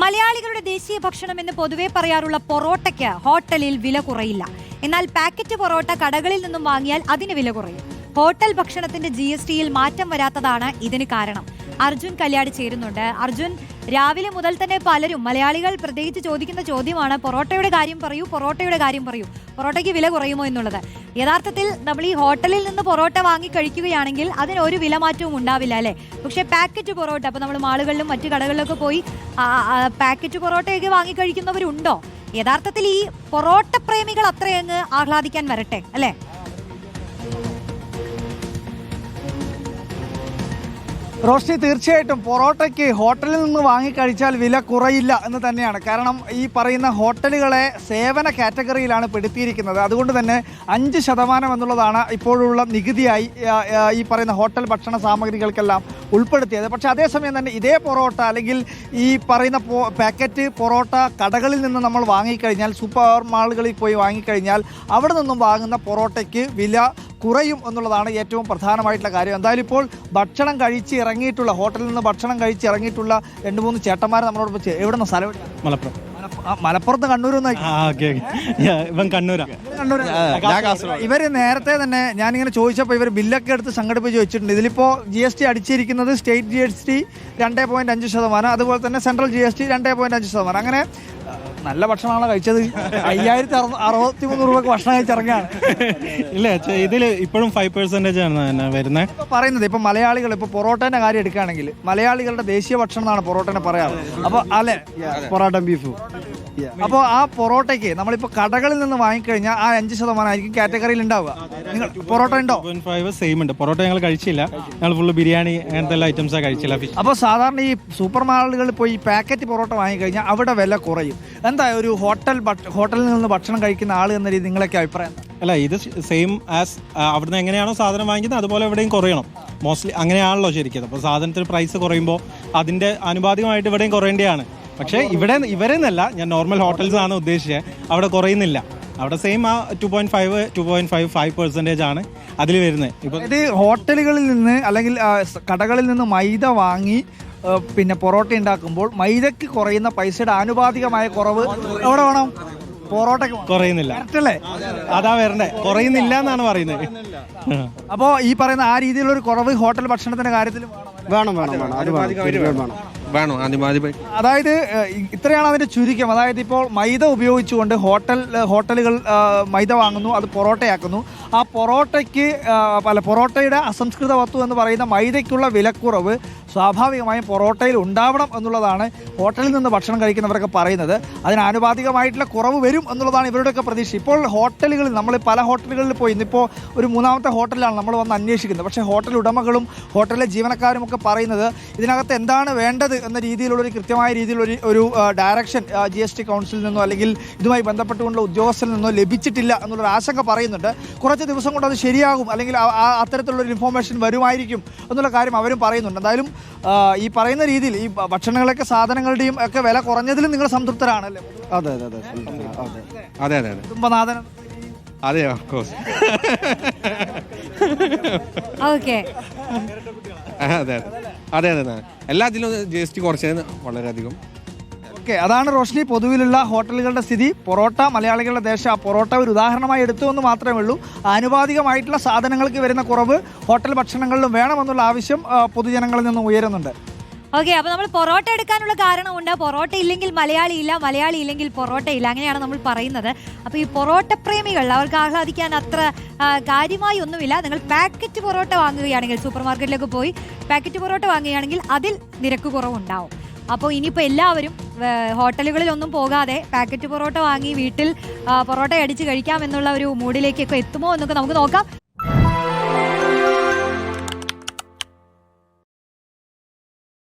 മലയാളികളുടെ ദേശീയ ഭക്ഷണം എന്ന് പൊതുവെ പറയാറുള്ള പൊറോട്ടയ്ക്ക് ഹോട്ടലിൽ വില കുറയില്ല. എന്നാൽ പാക്കറ്റ് പൊറോട്ട കടകളിൽ നിന്നും വാങ്ങിയാൽ അതിന് വില കുറയും. ഹോട്ടൽ ഭക്ഷണത്തിന്റെ ജി എസ് ടിയിൽ മാറ്റം വരാത്തതാണ് ഇതിന് കാരണം. അർജുൻ കല്യാട് ചേരുന്നുണ്ട്. അർജുൻ രാവിലെ മുതൽ തന്നെ പലരും മലയാളികൾ പ്രത്യേകിച്ച് ചോദിക്കുന്ന ചോദ്യമാണ് പൊറോട്ടയുടെ കാര്യം പറയൂ പൊറോട്ടയുടെ കാര്യം പറയൂ പൊറോട്ടയ്ക്ക് വില കുറയുമോ എന്നുള്ളത്. യഥാർത്ഥത്തിൽ നമ്മൾ ഈ ഹോട്ടലിൽ നിന്ന് പൊറോട്ട വാങ്ങി കഴിക്കുകയാണെങ്കിൽ അതിന് ഒരു വില മാറ്റവും ഉണ്ടാവില്ല അല്ലേ? പക്ഷേ പാക്കറ്റ് പൊറോട്ട അപ്പോൾ നമ്മൾ മാളുകളിലും മറ്റു കടകളിലൊക്കെ പോയി പാക്കറ്റ് പൊറോട്ടയൊക്കെ വാങ്ങി കഴിക്കുന്നവരുണ്ടോ? യഥാർത്ഥത്തിൽ ഈ പൊറോട്ട പ്രേമികൾ അത്രയങ്ങ് ആഹ്ലാദിക്കാൻ വരട്ടെ അല്ലേ? റോഷ്നി തീർച്ചയായിട്ടും പൊറോട്ടയ്ക്ക് ഹോട്ടലിൽ നിന്ന് വാങ്ങിക്കഴിച്ചാൽ വില കുറയില്ല എന്ന് തന്നെയാണ്. കാരണം ഈ പറയുന്ന ഹോട്ടലുകളെ സേവന കാറ്റഗറിയിലാണ് പെടുത്തിയിരിക്കുന്നത്. അതുകൊണ്ട് തന്നെ അഞ്ച് ശതമാനം എന്നുള്ളതാണ് ഇപ്പോഴുള്ള നികുതിയായി ഈ പറയുന്ന ഹോട്ടൽ ഭക്ഷണ സാമഗ്രികൾക്കെല്ലാം ഉൾപ്പെടുത്തിയത്. പക്ഷേ അതേസമയം തന്നെ ഇതേ പൊറോട്ട അല്ലെങ്കിൽ ഈ പറയുന്ന പാക്കറ്റ് പൊറോട്ട കടകളിൽ നിന്ന് നമ്മൾ വാങ്ങിക്കഴിഞ്ഞാൽ സൂപ്പർ മാളുകളിൽ പോയി വാങ്ങിക്കഴിഞ്ഞാൽ അവിടെ നിന്നും വാങ്ങുന്ന പൊറോട്ടയ്ക്ക് വില കുറയും എന്നുള്ളതാണ് ഏറ്റവും പ്രധാനമായിട്ടുള്ള കാര്യം. എന്തായാലും ഇപ്പോൾ ഭക്ഷണം കഴിച്ച് ഇറങ്ങിയിട്ടുള്ള ഹോട്ടലിൽ നിന്ന് ഭക്ഷണം കഴിച്ച് ഇറങ്ങിയിട്ടുള്ള രണ്ട് മൂന്ന് ചേട്ടന്മാർ നമ്മളോട് എവിടെ നിന്ന് സ്ഥലം മലപ്പുറം. മലപ്പുറത്ത് ഇവൻ കണ്ണൂരാ. കണ്ണൂർ ഇവർ നേരത്തെ തന്നെ ഞാനിങ്ങനെ ചോദിച്ചപ്പോൾ ഇവർ ബില്ലൊക്കെ എടുത്ത് സംഘടിപ്പിച്ച് വെച്ചിട്ടുണ്ട്. ഇതിലിപ്പോൾ ജി എസ് ടി അടിച്ചിരിക്കുന്നത് സ്റ്റേറ്റ് ജി എസ് ടി രണ്ടേ പോയിന്റ് അഞ്ച് ശതമാനം അതുപോലെ തന്നെ സെൻട്രൽ ജി എസ് ടി രണ്ടേ പോയിന്റ് അഞ്ച് ശതമാനം. അങ്ങനെ നല്ല ഭക്ഷണമാണ് കഴിച്ചത്? അയ്യായിരത്തി അറുപ അറുപത്തി മൂന്ന് രൂപക്ക് ഭക്ഷണം കഴിച്ചിറങ്ങിയാണ് ഇല്ല ഇതിൽ ഇപ്പോഴും ഫൈവ് പെർസെന്റേജ് ആണ് വരുന്നത് ഇപ്പൊ പറയുന്നത് ഇപ്പൊ മലയാളികൾ ഇപ്പൊ പൊറോട്ടേന്റെ കാര്യം എടുക്കുകയാണെങ്കിൽ മലയാളികളുടെ ദേശീയ ഭക്ഷണം എന്നാണ് പൊറോട്ടനെ പറയാറ്. അപ്പൊ അല്ലെ? പൊറോട്ട ബീഫ്. അപ്പോൾ ആ പൊറോട്ടയ്ക്ക് നമ്മളിപ്പോ കടകളിൽ നിന്ന് വാങ്ങിക്കഴിഞ്ഞാൽ ആ അഞ്ച് ശതമാനം ആയിരിക്കും കാറ്റഗറിയിൽ ഉണ്ടാവുക. നിങ്ങൾ പൊറോട്ട ഉണ്ടോ? ഫൈവ് സെയിം ഉണ്ട്. പൊറോട്ട ഞങ്ങൾ കഴിച്ചില്ല. ഞങ്ങൾ ഫുള്ള് ബിരിയാണി അങ്ങനത്തെ എല്ലാ ഐറ്റംസാണ് കഴിച്ചില്ല. അപ്പൊ അപ്പോൾ സാധാരണ ഈ സൂപ്പർ മാളുകളിൽ പോയി ഈ പാക്കറ്റ് പൊറോട്ട വാങ്ങിക്കഴിഞ്ഞാൽ അവിടെ വില കുറയും. എന്താ ഒരു ഹോട്ടൽ ഹോട്ടലിൽ നിന്ന് ഭക്ഷണം കഴിക്കുന്ന ആൾ എന്ന രീതി നിങ്ങളൊക്കെ അഭിപ്രായം അല്ല ഇത് സെയിം ആസ് അവിടുന്ന് എങ്ങനെയാണോ സാധനം വാങ്ങിക്കുന്നത് അതുപോലെ എവിടെയും കുറയണം. മോസ്റ്റ്ലി അങ്ങനെയാണല്ലോ ശരിക്കും. അപ്പോൾ സാധനത്തിന് പ്രൈസ് കുറയുമ്പോൾ അതിന്റെ ആനുപാതികമായിട്ട് ഇവിടെയും കുറയേണ്ടതാണ്. പക്ഷേ ഇവിടെ ഇവരെന്നല്ല ഞാൻ നോർമൽ ഹോട്ടൽസ് ആണ് ഉദ്ദേശിച്ചത് അവിടെ കുറയുന്നില്ല. അവിടെ സെയിം ആ two point five two point five five percentage ആണ് അതിൽ വരുന്നത്. ഇപ്പോൾ ഇത് ഹോട്ടലുകളിൽ നിന്ന് അല്ലെങ്കിൽ കടകളിൽ നിന്ന് മൈദ വാങ്ങി പിന്നെ പൊറോട്ട ഉണ്ടാക്കുമ്പോൾ മൈദക്ക് കുറയുന്ന പൈസയുടെ ആനുപാതികമായ കുറവ് എവിടെ വേണം? പൊറോട്ട കുറയുന്നില്ല. അല്ലേ? അതാ വരണ്ടേ. കുറയുന്നില്ല എന്നാണ് പറയുന്നത്. അപ്പോ ഈ പറയുന്ന ആ രീതിയിലുള്ള ഒരു കുറവ് ഹോട്ടൽ ഭക്ഷണത്തിന്റെ കാര്യത്തിലും വേണം. വേണം വേണം അത് വേണം. വേണം. വേണോ. ആദ്യമാദ്യം അതായത് ഇത്രയാണ് അതിന്റെ ചുരുക്കം. അതായത് ഇപ്പോൾ മൈദ ഉപയോഗിച്ചുകൊണ്ട് ഹോട്ടൽ ഹോട്ടലുകൾ മൈദ വാങ്ങുന്നു അത് പൊറോട്ടയാക്കുന്നു. ആ പൊറോട്ടയ്ക്ക് അല്ല പൊറോട്ടയുടെ അസംസ്കൃത വസ്തു എന്ന് പറയുന്ന മൈദയ്ക്കുള്ള വിലക്കുറവ് സ്വാഭാവികമായും പൊറോട്ടയിൽ ഉണ്ടാവണം എന്നുള്ളതാണ് ഹോട്ടലിൽ നിന്ന് ഭക്ഷണം കഴിക്കുന്നവരൊക്കെ പറയുന്നത്. അതിനാനുപാതികമായിട്ടുള്ള കുറവ് വരും എന്നുള്ളതാണ് ഇവരുടെയൊക്കെ പ്രതീക്ഷ. ഇപ്പോൾ ഹോട്ടലുകളിൽ നമ്മൾ പല ഹോട്ടലുകളിൽ പോയി ഇന്നിപ്പോൾ ഒരു മൂന്നാമത്തെ ഹോട്ടലിലാണ് നമ്മൾ വന്ന് അന്വേഷിക്കുന്നത്. പക്ഷേ ഹോട്ടൽ ഉടമകളും ഹോട്ടലിലെ ജീവനക്കാരും ഒക്കെ പറയുന്നത് ഇതിനകത്ത് എന്താണ് വേണ്ടത് എന്ന രീതിയിലുള്ളൊരു കൃത്യമായ രീതിയിലുള്ള ഒരു ഡയറക്ഷൻ ജി എസ് ടി കൗൺസിലിൽ നിന്നോ അല്ലെങ്കിൽ ഇതുമായി ബന്ധപ്പെട്ടുകൊണ്ടുള്ള ഉദ്യോഗസ്ഥരിൽ നിന്നോ ലഭിച്ചിട്ടില്ല എന്നുള്ളൊരു ആശങ്ക പറയുന്നുണ്ട്. കുറച്ച് ദിവസം കൊണ്ട് അത് ശരിയാകും അല്ലെങ്കിൽ അത്തരത്തിലുള്ളൊരു ഇൻഫോർമേഷൻ വരുമായിരിക്കും എന്നുള്ള കാര്യം അവരും പറയുന്നുണ്ട്. എന്തായാലും ഈ പറയുന്ന രീതിയിൽ ഈ ഭക്ഷണങ്ങളൊക്കെ സാധനങ്ങളുടെയും ഒക്കെ വില കുറഞ്ഞതിലും നിങ്ങൾ സംതൃപ്തരാണല്ലേ? അല്ലേ അതെ അതെ. അതെ. അതെ അതെ അതെ. കുടുംബനാഥൻ അതെ ഓഫ് കോഴ്സ് ഓക്കെ അതെ അതെ. അതെ എല്ലാത്തിലും ജി എസ് ടി കുറച്ചത് വളരെയധികം. ഓക്കെ അതാണ് റോഷ്നി. പൊതുവിലുള്ള ഹോട്ടലുകളുടെ സ്ഥിതി. പൊറോട്ട മലയാളികളുടെ ദേശം. ആ പൊറോട്ട ഒരു ഉദാഹരണമായി എടുത്തു എന്ന് മാത്രമേ ഉള്ളൂ. ആനുപാതികമായിട്ടുള്ള സാധനങ്ങൾക്ക് വരുന്ന കുറവ് ഹോട്ടൽ ഭക്ഷണങ്ങളിലും വേണമെന്നുള്ള ആവശ്യം പൊതുജനങ്ങളിൽ നിന്നും ഉയരുന്നുണ്ട്. ഓക്കെ അപ്പൊ നമ്മൾ പൊറോട്ട എടുക്കാനുള്ള കാരണമുണ്ട്. പൊറോട്ട ഇല്ലെങ്കിൽ മലയാളി ഇല്ല മലയാളി ഇല്ലെങ്കിൽ പൊറോട്ട ഇല്ല. അങ്ങനെയാണ് നമ്മൾ പറയുന്നത്. അപ്പൊ ഈ പൊറോട്ട പ്രേമികൾ അവർക്ക് ആഹ്ലാദിക്കാൻ അത്ര കാര്യമായി ഒന്നുമില്ല. നിങ്ങൾ പാക്കറ്റ് പൊറോട്ട വാങ്ങുകയാണെങ്കിൽ സൂപ്പർ മാർക്കറ്റിലൊക്കെ പോയി പാക്കറ്റ് പൊറോട്ട വാങ്ങുകയാണെങ്കിൽ അതിൽ നിരക്ക് കുറവുണ്ടാവും. അപ്പോൾ ഇനിയിപ്പോൾ എല്ലാവരും ഹോട്ടലുകളിലൊന്നും പോകാതെ പാക്കറ്റ് പൊറോട്ട വാങ്ങി വീട്ടിൽ പൊറോട്ട അടിച്ച് കഴിക്കാം എന്നുള്ള ഒരു മൂഡിലേക്കൊക്കെ എത്തുമോ എന്നൊക്കെ നമുക്ക് നോക്കാം.